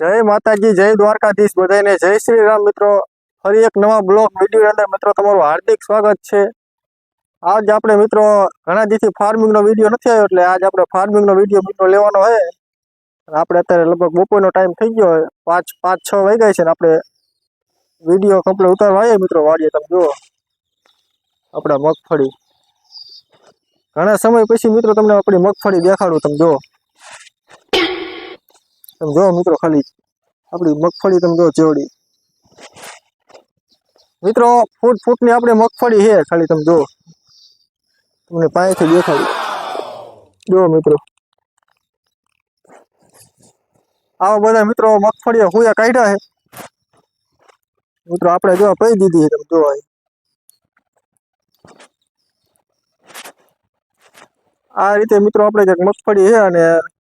માતાજી, જય દ્વારકાધીશ બધાને જય શ્રી રામ મિત્રો. ફરી એક નવા બ્લોગ વીડિયો અંદર મિત્રો તમારું હાર્દિક સ્વાગત છે. આજ આપણે મિત્રો ઘણા દિવસથી ફાર્મિંગનો વીડિયો નથી આવ્યો એટલે આજ આપણે ફાર્મિંગનો વીડિયો મિત્રો લેવાનો હોય આપણે અત્યારે લગભગ બપોરનો ટાઈમ થઈ ગયો હોય પાંચ પાંચ, છ વાગ્યા છે ને આપણે વીડિયો કમ્પ્લીટ ઉતારવા આવીએ મિત્રો, વાડીએ તમે જુઓ. આપણા મગફળી. ઘણા સમય પછી મિત્રો તમને આપણી મગફળી દેખાડું, તમે જુઓ. તમે જો મિત્રો ખાલી. આપણી મગફળી તમે જો જેવડી. મિત્રો, ફૂટ ફૂટની આપણે મગફળી છે ખાલી તમે જો તમને પાણીથી દેખાડી. જો મિત્રો. આવા બધા મિત્રો મગફળી હુયા કાઢ્યા છે. મિત્રો, આપણે જો પઈ દીધી છે, તમે જો આ રીતે મિત્રો આપણે જે મગફળી છે અને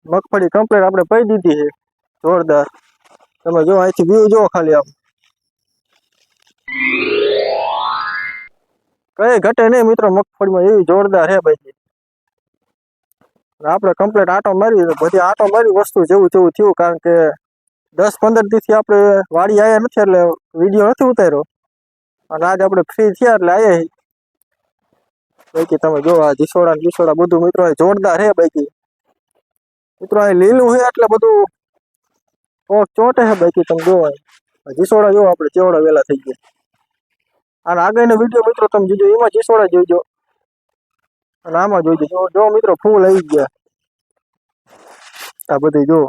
મગફળી કમ્પ્લેટ આપણે પઈ દીધી છે. જોરદાર. તમે જો અહીંથી વ્યૂ જો ખાલી આમ. કઈ ઘટે નહીં મિત્રો, મગફળીમાં એવી જોરદાર હે ભાઈ. આપણે કમ્પ્લીટ આટો મારી બધી આટો મારી વસ્તુ જેવું તેવું થયું, કારણ કે દસ પંદર દિવસથી આપણે વાડી આવ્યા નથી, એટલે વીડિયો નથી ઉતાર્યો. અને આજ આપણે ફ્રી થયા એટલે આવ્યા. બાકી તમે જો આ જીસોડા જીસોડા બધું મિત્રો જોરદાર હે બાકી. મિત્રો અહીં લીલું છે એટલે બધું કોક ચોટે છે બાકી તમે જોવાય જીસોડા જોવો, આપણે ચેવડા વેલા થઈ ગયા. અને આગળનો વીડિયો મિત્રો તમે જોજો, એમાં જીસોડા જોઈજો અને આમાં જોઈજો જો જો મિત્રો ફૂલ આવી ગયા. આ બધી જો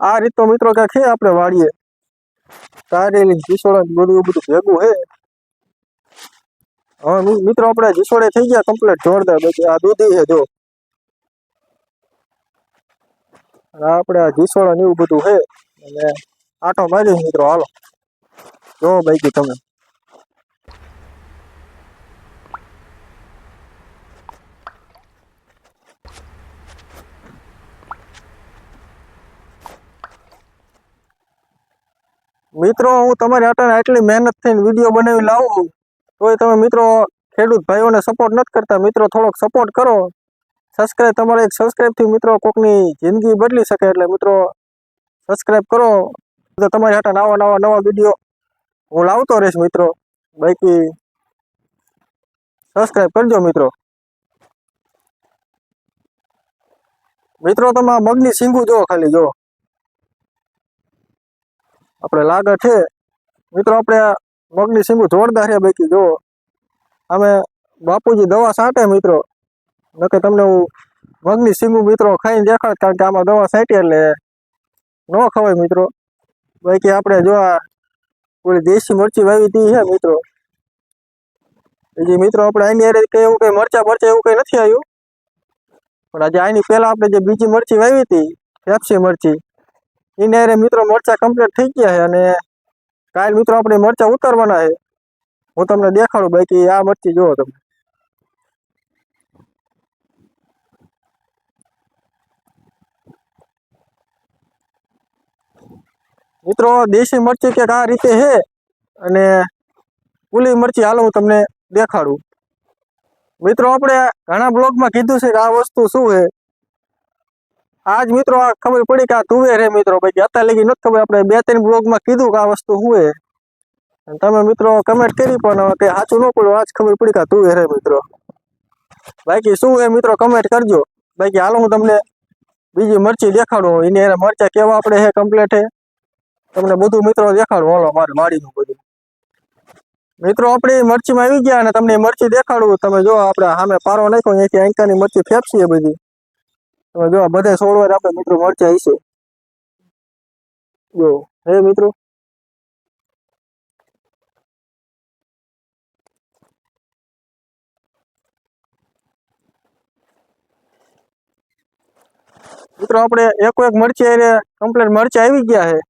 આ રીત તો મિત્રો ક્યાંક છે આપણે વાડીએ તારેલી જીસોડા બધું બધું ભેગું છે. હવે મિત્રો આપણે જીસોડે થઈ ગયા કમ્પ્લીટ જોરદાર બાકી આ દૂધી છે, જો અને આપણે આ ઘીસોળો ને એવું બધું છે, અને આટો મારી મિત્રો, હાલો. જો બાઈકી તમે. મિત્રો, હું તમારી આટાને આટલી મહેનત થઈને વીડિયો બનાવી લાવું, તોય તમે મિત્રો ખેડૂત ભાઈઓને સપોર્ટ નથી કરતા. મિત્રો, થોડોક સપોર્ટ કરો. સબસ્ક્રાઇબ તમારે એક સબસ્ક્રાઇબથી મિત્રો. કોકની જિંદગી બદલી શકે એટલે, મિત્રો સબસ્ક્રાઇબ કરો. તો તમારી હાટા નવા નવા નવા વીડિયો હું લાવતો રહીશ, મિત્રો. બાકી સબસ્ક્રાઇબ કરજો, મિત્રો. મિત્રો, તમે મગની સિંગુ જો ખાલી જો આપણે લાગે છે. મિત્રો આપણે મગની સિંગુ જોરદાર છે, બાકી જો અમે બાપુજી દવા છાંટે, મિત્રો. નકે તમને હું મગની સિંગુ મિત્રો ખાઈને દેખાડ, કારણ કે આમાં દવા છાંટી એટલે ન ખવાય મિત્રો. બાકી આપણે જો આ ઓલી દેશી મરચી વાવી હતી છે મિત્રો. બીજી મિત્રો આપણે આની અરે કઈ એવું કઈ મરચા મરચા એવું કઈ નથી આવ્યું. પણ આજે આની પહેલાં આપણે જે બીજી મરચી વાવી હતી પેપ્સી મરચી, એને અરે મિત્રો મરચા કમ્પ્લીટ થઈ ગયા છે અને કાલ મિત્રો આપણે મરચા ઉતારવાના છે. હું તમને દેખાડું બાકી આ મરચી જુઓ તમે. મિત્રો, દેશી મરચી ક્યાંક આ રીતે છે અને પુલી મરચી, હાલો હું તમને દેખાડું. મિત્રો, આપણે ઘણા બ્લોગમાં કીધું છે કે આ વસ્તુ શું છે? આજ મિત્રો, આ ખબર પડી કે આ તુવેર હે મિત્રો બાકી અત્યારે લગી નથી ખબર, આપણે બે ત્રણ બ્લોગમાં કીધું કે આ વસ્તુ શું હે તમે મિત્રો કમેન્ટ કરી પણ કે સાચું ન પડ્યું, આજ ખબર પડી કે આ તુવેર હે મિત્રો. બાકી શું હે મિત્રો કમેન્ટ કરજો. બાકી હાલો હું તમને બીજી મરચી દેખાડું. એની મરચા કેવા આપણે હે કમ્પ્લેટ હે તમને બધું મિત્રો દેખાડું. હાલો, મારે વાડીનું બધું. મિત્રો, આપણી મરચીમાં આવી ગયા અને તમને મરચી દેખાડું. તમે જો, આપણે સામે પારો નાખ્યો અહીંયાથી આંકાની મરચી ફેંપસી બધી. તમે જો બધે સોળવાર આપણે મિત્રો મરચા હશે. જો, હે મિત્રો. મિત્રો, આપણે એક એક મરચી કમ્પ્લેટ મરચી આવી ગયા છે.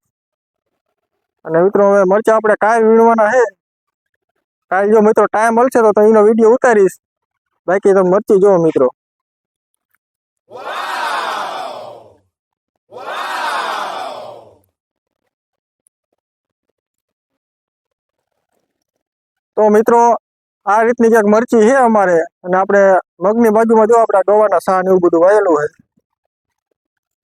અને મિત્રો હવે મરચા આપણે કાલ વીણવાના છે. કાલ જો મિત્રો ટાઈમ મળશે તો એનો વીડિયો ઉતારીશ. બાકી તમે મરચી જુઓ મિત્રો. તો મિત્રો, આ રીતની ક્યાંક મરચી છે અમારે. અને આપણે મગની બાજુમાં જો આપણા ગવાના શાહ ને એવું બધું વાયેલું છે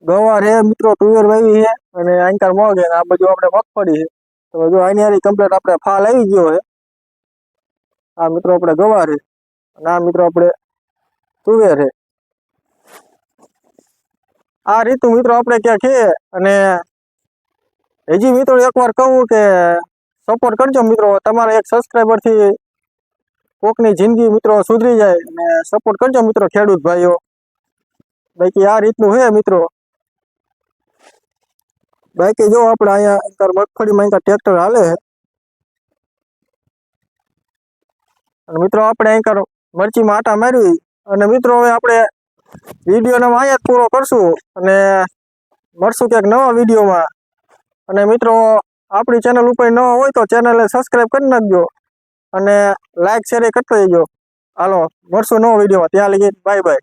ગવાર હે મિત્રો તુવેર વાવી છે અને આંકર મોગે આ બધું આપણે મગફળી છે તો જો આની કમ્પ્લીટ આપણે ફાલ આવી ગયો છે આ મિત્રો આપણે ગવાર છે અને આ મિત્રો આપણે તુવેર છે આ રીતું મિત્રો આપણે ક્યાં છે, અને હજી મિત્રો એકવાર કહું કે સપોર્ટ કરજો મિત્રો, તમારા એક સબસ્ક્રાઈબરથી કોકની જિંદગી મિત્રો સુધરી જાય, અને સપોર્ટ કરજો મિત્રો ખેડૂત ભાઈઓ. બાકી આ રીતનું છે મિત્રો. બાકી જો આપણે અહીંયા અંતર મગફળીમાં અહીંયા ટ્રેક્ટર હાલે અને મિત્રો આપણે અહીંયા મરચીમાં આટા મારવી અને મિત્રો હવે આપણે વિડીયોને અહીંયા જ પૂરો કરશું અને મળશું ક્યાંક નવા વિડીયોમાં અને મિત્રો આપણી ચેનલ ઉપર ન હોય તો ચેનલને સબસ્ક્રાઈબ કરી નાખજો. અને લાઈક શેર કરતા જજો. હાલો, મળશું નવો વિડીયોમાં ત્યાં લગી બાય બાય